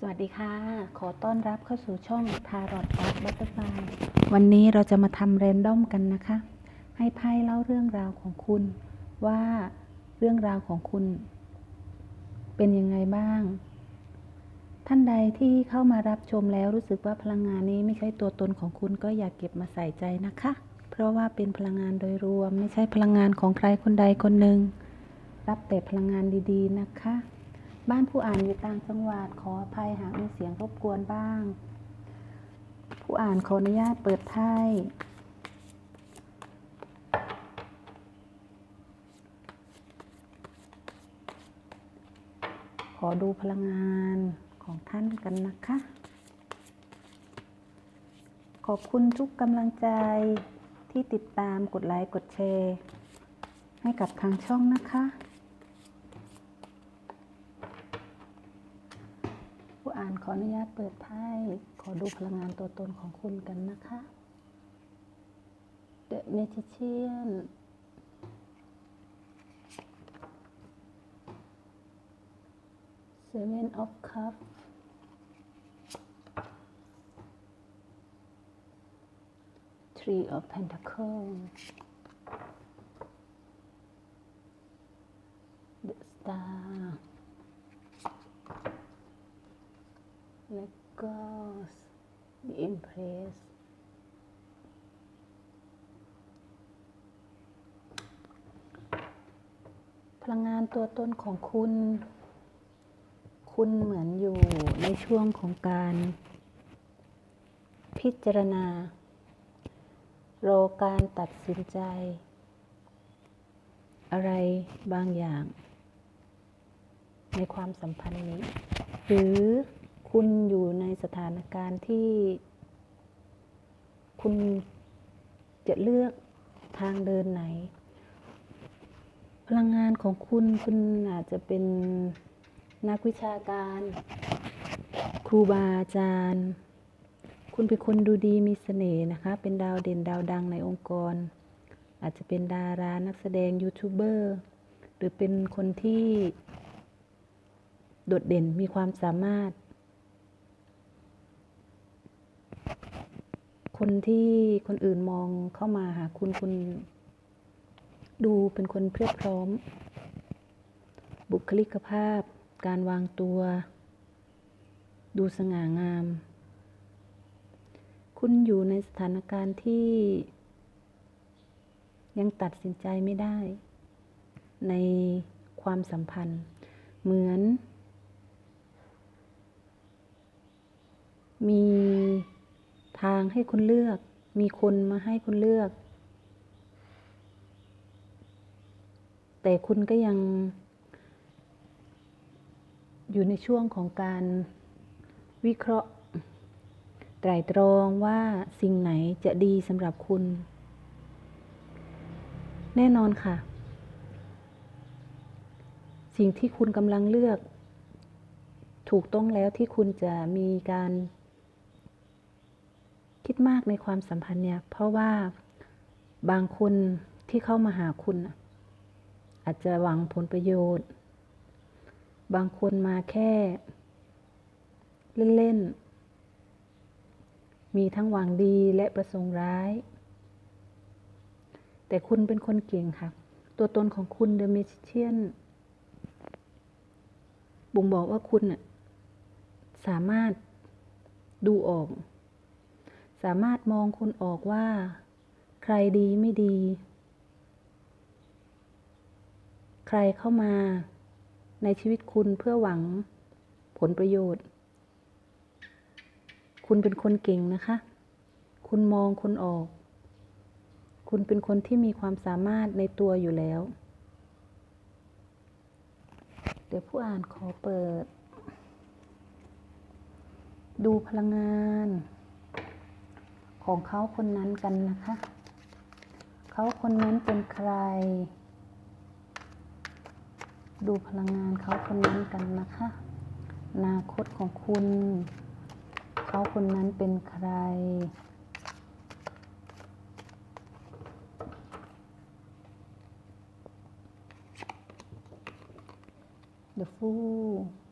สวัสดีค่ะ ขอต้อนรับเข้าสู่ช่อง Tarot of Butterfly วันนี้เราจะมาทำเรนดอมกันนะคะ ให้ไพ่เล่าเรื่องราวของคุณ ว่าเรื่องราวของคุณ เป็นยังไงบ้าง ท่านใดที่เข้ามารับชมแล้วรู้สึกว่าพลังงานนี้ไม่ใช่ตัวตนของคุณก็อย่าเก็บมาใส่ใจนะคะ เพราะว่าเป็นพลังงานโดยรวม ไม่ใช่พลังงานของใครคนใดคนหนึ่ง รับแต่พลังงานดี ๆ นะคะ บ้านผู้อ่านอยู่ต่างจังหวัดขออภัยหากมีเสียงรบกวนบ้าง ผู้อ่านขออนุญาตเปิดไพ่ขอดูพลังงานของท่านกันนะคะ ขอบคุณทุกกำลังใจที่ติดตามกดไลค์กดแชร์ ให้กับทางช่องนะคะ ผู้ อ่านขออนุญาตเปิดไพ่ขอดูพลังงานตัวตนของคุณกันนะคะ The Magician Seven of Cups Three of Pentacles The Star แล้วก็ The Empress พลังงานตัวตนของคุณ คุณเหมือนอยู่ในช่วงของการพิจารณา รอการตัดสินใจ อะไรบางอย่าง ในความสัมพันธ์นี้ หรือ คุณอยู่ในสถานการณ์ที่ คุณจะเลือกทางเดินไหน พลังงานของคุณคุณอาจจะเป็นนักวิชาการ ครูบาอาจารย์ คุณเป็นคนดูดีมีเสน่ห์นะคะ เป็นดาวเด่นดาวดังในองค์กร อาจจะเป็นดารานักแสดงยูทูบเบอร์หรือเป็นคนที่ โดดเด่นมีความสามารถ คนที่คนอื่นมองเข้ามาหาคุณคุณ ดูเป็นคนเพียบพร้อม บุคลิกภาพ การวางตัว ดูสง่างาม คุณอยู่ในสถานการณ์ที่ ยังตัดสินใจไม่ได้ ในความสัมพันธ์ เหมือน มี ทางให้คุณเลือก มีคนมาให้คุณเลือก แต่คุณก็ยัง อยู่ในช่วงของการวิเคราะห์ ไตรตรองว่าสิ่งไหนจะดีสำหรับคุณ แน่นอนค่ะ สิ่งที่คุณกำลังเลือก ถูกต้องแล้วที่คุณจะมีการ คิดมากในความสัมพันธ์เนี่ย เพราะว่าบางคนที่เข้ามาหาคุณ อาจจะหวังผลประโยชน์ บางคนมาแค่ เล่น ๆ มีทั้งหวังดีและประสงค์ร้าย แต่คุณเป็นคนเก่งค่ะ ตัวตนของคุณเดอะเมจิเชียนบ่งบอกว่าคุณสามารถดูออก สามารถมองคนออกว่า ใครดีไม่ดี ใครเข้ามา ในชีวิตคุณเพื่อหวัง ผลประโยชน์ คุณเป็นคนเก่งนะคะ คุณมองคนออก คุณเป็นคนที่มีความสามารถในตัวอยู่แล้ว เดี๋ยวผู้อ่านขอเปิด ดูพลังงาน ของเขาคนนั้นกันนะคะ เขาคนนั้นเป็นใคร ดูพลังงานเขาคนนั้นกันนะคะอนาคตของคุณ เขาคนนั้นเป็นใคร The f o o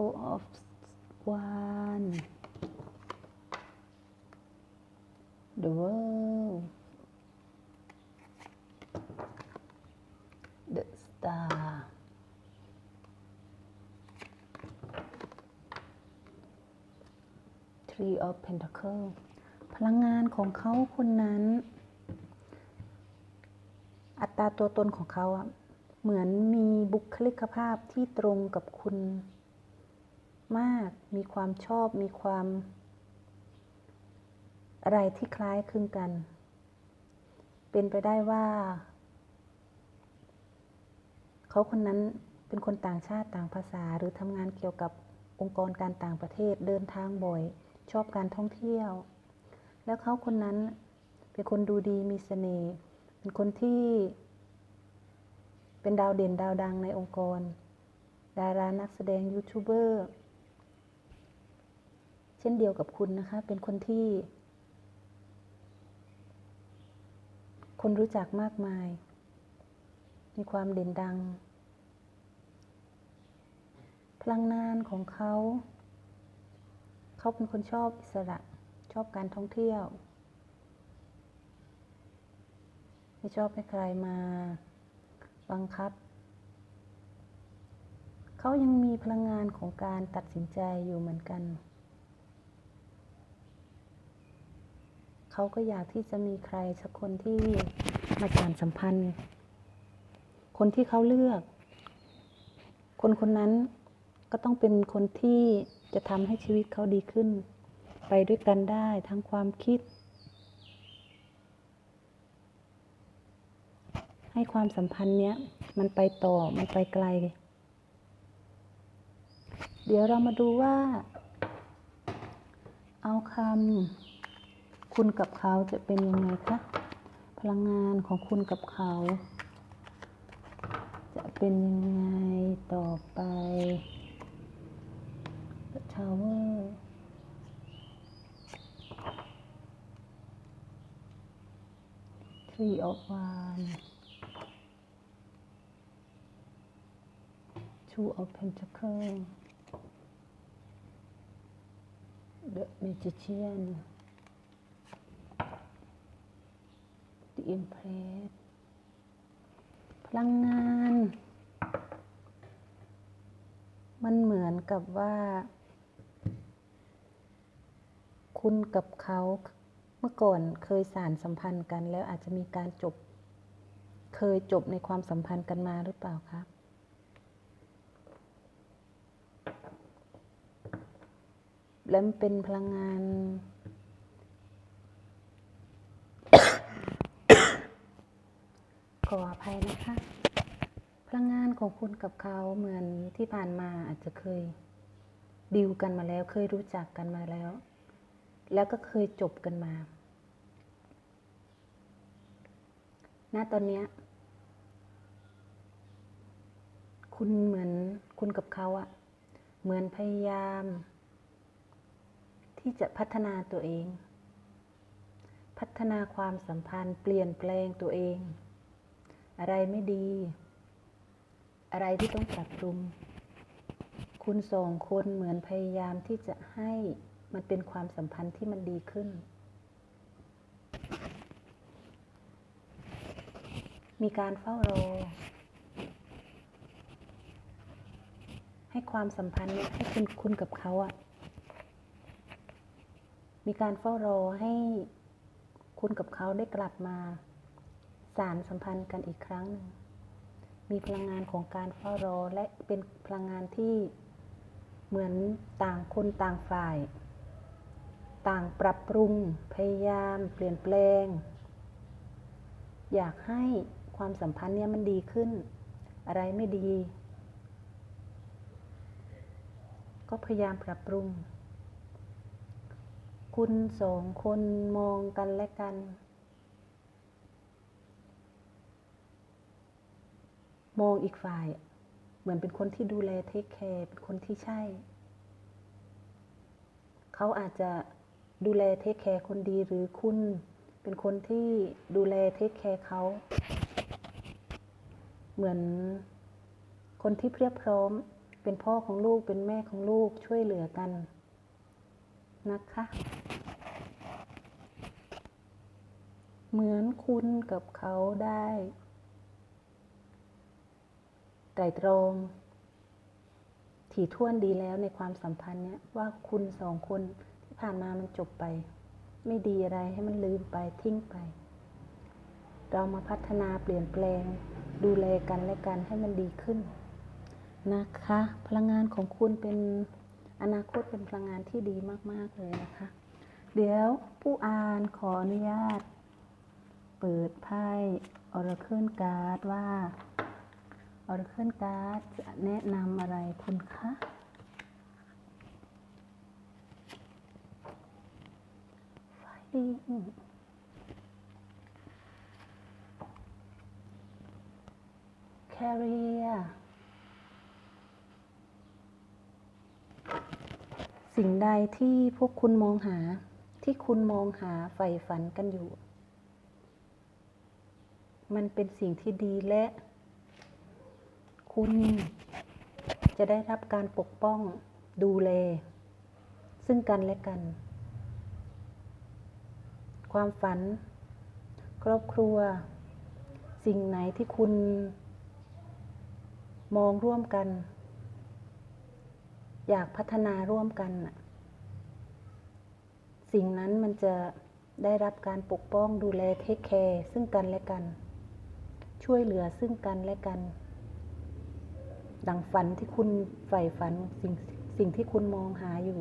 four of one the world the star three of pentacle พลังงานของเขาคนนั้น อัตราตัวตนของเขาอะเหมือนมีบุคลิกภาพที่ตรงกับคุณ มาก มีความชอบ มีความ อะไรที่คล้ายคลึงกัน เป็นไปได้ว่า เขาคนนั้นเป็นคนต่างชาติต่างภาษาหรือทำงานเกี่ยวกับองค์กรการต่างประเทศเดินทางบ่อย ชอบการท่องเที่ยว แล้วเขาคนนั้นเป็นคนดูดีมีเสน่ห์เป็นคนที่เป็นดาวเด่นดาวดังในองค์กร ดารานักแสดงยูทูบเบอร์ เช่นเดียวกับคุณนะคะ เป็นคนที่ คนรู้จักมากมาย มีความเด่นดัง พลังงานของเขา เขาเป็นคนชอบอิสระ ชอบการท่องเที่ยว ไม่ชอบให้ใครมาบังคับเขายังมีพลังงานของการตัดสินใจอยู่เหมือนกัน เขาก็อยากที่จะมีใครสักคนที่มาสานสัมพันธ์ คนที่เขาเลือก คนคนนั้นก็ต้องเป็นคนที่จะทำให้ชีวิตเขาดีขึ้น ไปด้วยกันได้ทั้งความคิด ให้ความสัมพันธ์เนี้ยมันไปต่อ มันไปไกล เดี๋ยวเรามาดูว่า เอาคำ คุณกับเขาจะเป็นยังไงคะ พลังงานของคุณกับเขา จะเป็นยังไงต่อไป The Tower Three of Wands Two of Pentacles The Magician The Empress พลังงาน มันเหมือนกับว่า คุณกับเขาเมื่อก่อนเคยสารสัมพันธ์กัน แล้วอาจจะมีการจบ เคยจบในความสัมพันธ์กันมาหรือเปล่าครับและมันเป็นพลังงาน ขออภัยนะคะ พลังงานของคุณกับเขาเหมือนที่ผ่านมาอาจจะเคยดีลกันมาแล้ว เคยรู้จักกันมาแล้ว แล้วก็เคยจบกันมา ณ ตอนนี้คุณเหมือนคุณกับเขาอะเหมือนพยายาม ที่จะพัฒนาตัวเอง พัฒนาความสัมพันธ์เปลี่ยนแปลงตัวเอง อะไรไม่ดี อะไรที่ต้องปรับปรุง คุณสองคนเหมือนพยายามที่จะให้มันเป็นความสัมพันธ์ที่มันดีขึ้น มีการเฝ้ารอ ให้ความสัมพันธ์ให้คุณคุณกับเขาอะมีการเฝ้ารอให้คุณกับเขาได้กลับมา สารสัมพันธ์กันอีกครั้งหนึ่ง มีพลังงานของการเฝ้ารอและเป็นพลังงานที่เหมือนต่างคนต่างฝ่าย ต่างปรับปรุง พยายาม เปลี่ยนแปลง อยากให้ความสัมพันธ์เนี่ยมันดีขึ้น อะไรไม่ดี ก็พยายามปรับปรุง คุณสองคนมองกันและกัน มองอีกฝ่าย เหมือนเป็นคนที่ดูแลเทคแคร์เป็นคนที่ใช่ เขาอาจจะดูแลเทคแคร์คนดีหรือคุณเป็นคนที่ดูแลเทคแคร์เขา เหมือนคนที่เพียบพร้อม เป็นพ่อของลูกเป็นแม่ของลูกช่วยเหลือกันนะคะ เหมือนคุณกับเขาได้ ตรตรองถี่ถ้วนดีแล้วในความสัมพันธ์เนี้ยว่าคุณสองคนที่ผ่านมามันจบไป ไม่ดีอะไรให้มันลืมไปทิ้งไป เรามาพัฒนาเปลี่ยนแปลง ดูแลกันและกันให้มันดีขึ้นนะคะ พลังงานของคุณเป็นอนาคตเป็นพลังงานที่ดีมาก ๆ เลยนะคะ เดี๋ยวผู้อ่านขออนุญาต เปิดไพ่ออร์เคิลการ์ดว่า ออร์เคิลการ์ดจะแนะนำอะไรคุณคะไฟลิง career สิ่งใดที่พวกคุณมองหาที่คุณมองหาใฝ่ฝันกันอยู่ มันเป็นสิ่งที่ดีและ คุณ จะได้รับการปกป้องดูแล ซึ่งกันและกัน ความฝัน ครอบครัว สิ่งไหนที่คุณ มองร่วมกัน อยากพัฒนาร่วมกัน สิ่งนั้นมันจะได้รับการปกป้องดูแลเทคแคร์ซึ่งกันและกัน ช่วยเหลือซึ่งกันและกัน ดังฝันที่คุณใฝ่ฝันสิ่งสิ่งที่คุณมองหาอยู่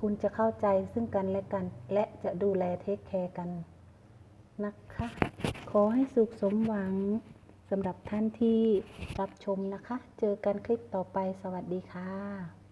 คุณจะเข้าใจซึ่งกันและกัน และจะดูแลเทคแคร์กันนะคะ ขอให้สุขสมหวังสำหรับท่านที่รับชมนะคะ เจอกันคลิปต่อไปสวัสดีค่ะ